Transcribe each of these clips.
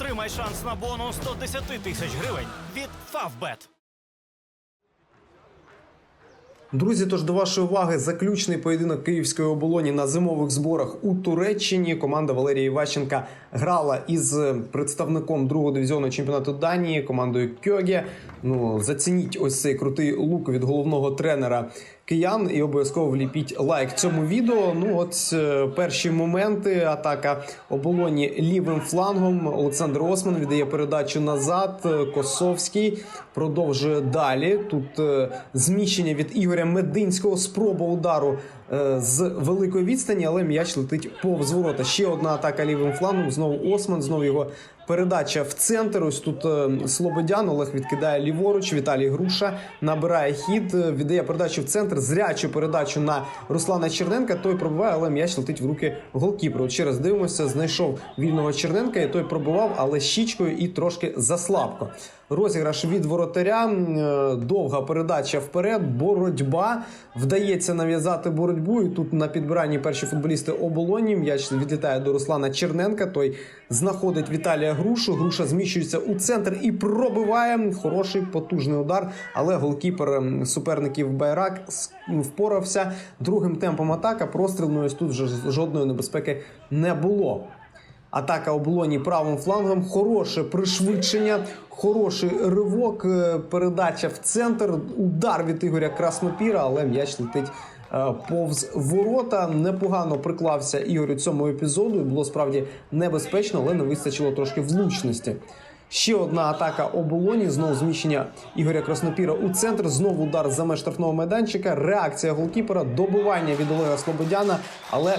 Отримай шанс на бонус 110 тисяч гривень від Favbet. Друзі, тож до вашої уваги заключний поєдинок київської оболоні на зимових зборах у Туреччині. Команда Валерія Іващенка грала із представником другого дивізіону чемпіонату Данії, командою Кьоге. Ну зацініть ось цей крутий лук від головного тренера киян і обов'язково вліпіть лайк цьому відео. Ну, от е, перші моменти. Атака оболоні лівим флангом. Олександр Осман віддає передачу назад. Е, Косовський продовжує далі. Тут е, зміщення від Ігоря Мединського. Спроба удару з великої відстані, але м'яч летить повз ворота. Ще одна атака лівим флангом. Знову Осман, знову його передача в центр. Ось тут е, Слободян Олег відкидає ліворуч. Віталій Груша набирає хід, е, віддає передачу в центр. Зрячу передачу на Руслана Черненка. Той пробиває, але м'яч летить в руки голкіперу. Через дивимося, знайшов вільного Черненка, і той пробував, але щічкою і трошки заслабко. Розіграш від воротаря, е, довга передача вперед, боротьба. Вдається нав'язати боротьбу. І тут на підбиранні перші футболісти оболоні. М'яч відлітає до Руслана Черненка. Той знаходить Віталія Грушу. Груша зміщується у центр і пробиває. Хороший потужний удар. Але голкіпер суперників Байрак впорався другим темпом атака. Простріл, ну тут вже жодної небезпеки не було. Атака оболоні правим флангом, хороше пришвидшення, хороший ривок, е, передача в центр, удар від Ігоря Краснопіра, але м'яч летить е, повз ворота. Непогано приклався Ігорю цьому епізоду. Було справді небезпечно, але не вистачило трошки влучності. Ще одна атака оболоні. Знову зміщення Ігоря Краснопіра у центр. Знову удар за меж штрафного майданчика. Реакція голкіпера, добивання від Олега Слободяна, але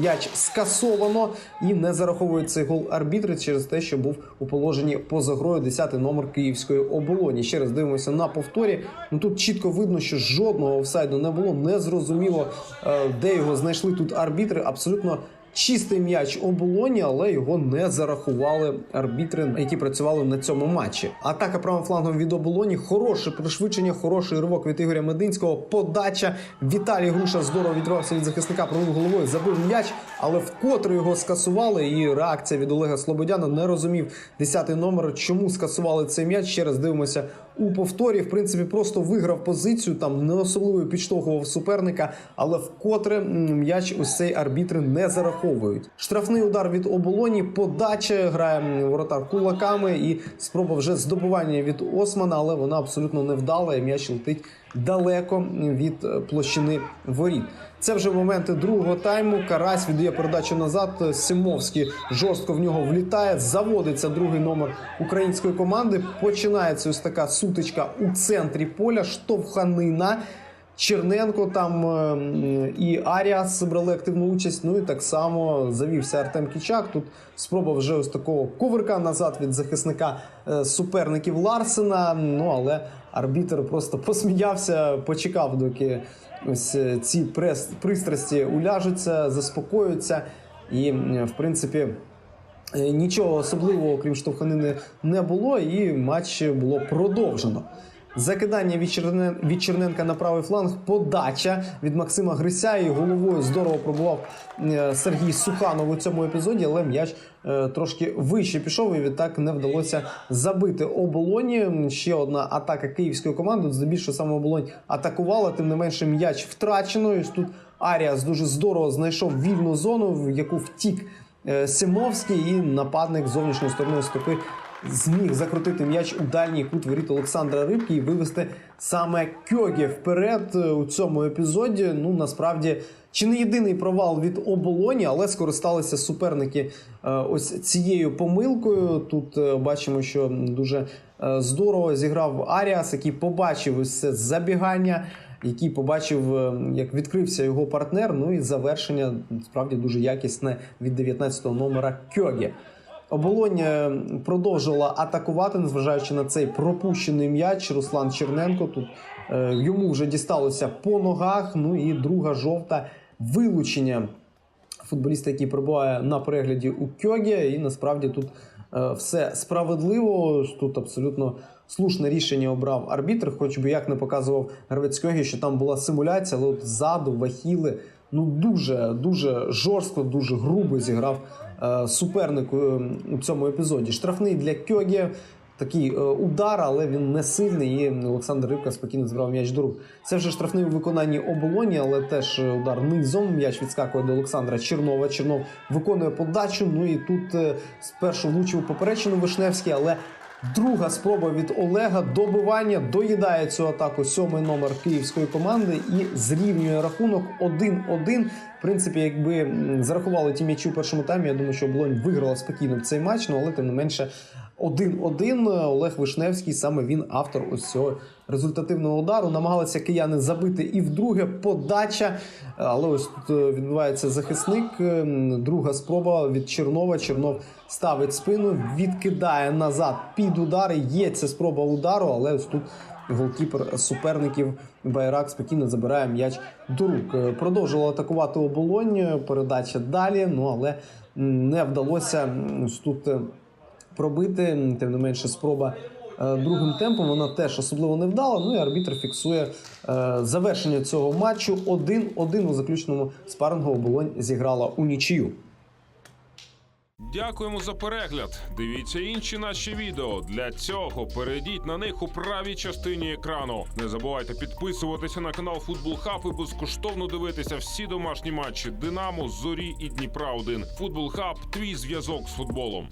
м'яч скасовано і не зараховує цей гол арбітри через те, що був у положенні поза грою 10-й номер Київської оболоні. Ще раз дивимося на повторі. Ну тут чітко видно, що жодного офсайду не було. Не зрозуміло, е, де його знайшли тут арбітри. Абсолютно. Чистий м'яч оболоні, але його не зарахували арбітри, які працювали на цьому матчі. Атака правим флангом від оболоні. Хороше пришвидшення, хороший ривок від Ігоря Мединського. Подача Віталій Груша здорово відривався від захисника, провів головою, забив м'яч, але вкотре його скасували. І реакція від Олега Слободяна не розумів 10-й номер, чому скасували цей м'яч. Ще раз дивимося у повторі. В принципі, просто виграв позицію, там не особливо підштовхував суперника, але вкотре м'яч ось цей арбітри не зараховують. Штрафний удар від оболоні, подача грає воротар кулаками і спроба вже здобування від Османа, але вона абсолютно не вдала. і М'яч летить далеко від е, площини воріт. Це вже моменти другого тайму. Карась віддає передачу назад. Симовський жорстко в нього влітає. Заводиться другий номер української команди. Починається ось така сутичка у центрі поля. Штовханина. Черненко там е, і Аріас брали активну участь. Ну і так само завівся Артем Кічак. Тут спроба вже ось такого ковирка назад від захисника е, суперників Ларсена. Ну але арбітр просто посміявся, почекав, доки ось е, ці прес, пристрасті уляжуться, заспокоюються. І, в принципі, Нічого особливого, окрім штовханини, не було, і матч було продовжено. Закидання від, Чернен... від Черненка на правий фланг, подача від Максима Грися і головою здорово пробував е, Сергій Суханов у цьому епізоді, але м'яч е, трошки вище пішов і відтак не вдалося забити оболоні. Ще одна атака київської команди. Здебільшого саме оболонь атакувала, тим не менше м'яч втрачено. І тут Аріас дуже здорово знайшов вільну зону, в яку втік Е, Симовський і нападник зовнішньої сторони стопи зміг закрутити м'яч у дальній кут воріт Олександра Рибки і вивести саме Кьоге вперед е, у цьому епізоді. Ну насправді. Чи не єдиний провал від оболоні, але скористалися суперники е, ось цією помилкою. Тут е, бачимо, що дуже здорово зіграв Аріас, який побачив ось це забігання, який побачив, як відкрився його партнер. Ну і завершення справді дуже якісне від 19-го номера Кьоге. Оболонь е, продовжила атакувати, незважаючи на цей пропущений м'яч. Руслан Черненко тут е, йому вже дісталося по ногах. Ну і друга жовта вилучення футболіста, який перебуває на перегляді у Кьоге. І насправді тут е, все справедливо. Тут абсолютно слушне рішення обрав арбітр, хоч би як не показував гравець Кьоге, що там була симуляція, але от ззаду вахіли. Ну дуже дуже жорстко, дуже грубо зіграв е, суперник е, у цьому епізоді. Штрафний для Кьогі. Такий е, удар, але він не сильний. І Олександр Рибка спокійно збрав м'яч до рук. Це вже штрафний у виконанні оболоні, але теж удар низом. М'яч відскакує до Олександра Чернова. Чернов виконує подачу. Ну і тут спершу влучив поперечину Вишневський, але друга спроба від Олега добивання доїдає цю атаку сьомий номер київської команди і зрівнює рахунок 1-1. В принципі, якби зарахували ті м'ячі у першому таймі, я думаю, що блонь виграла спокійно цей матч, ну але тим не менше 1-1. Олег Вишневський, саме він автор ось цього результативного удару. Намагалися кияни забити і вдруге подача. Але ось тут е, відбувається захисник. Ем, Друга спроба від Чернова. Чернов ставить спину, відкидає назад під удари. Є ця спроба удару, але ось тут. Голкіпер суперників Байрак спокійно забирає м'яч до рук. Е, Продовжувала атакувати оболонь. Передача далі. Ну але не вдалося тут е, пробити. Тим не менше, спроба е, другим темпом вона теж особливо не вдала. Ну і арбітр фіксує е, завершення цього матчу. 1-1 у заключному спарингу оболонь зіграла у нічию. Дякуємо за перегляд. Дивіться інші наші відео. Для цього перейдіть на них у правій частині екрану. Не забувайте підписуватися на канал Футбол Хаб і безкоштовно дивитися всі домашні матчі Динамо, Зорі і Дніпра 1 Футбол Хаб твій зв'язок з футболом.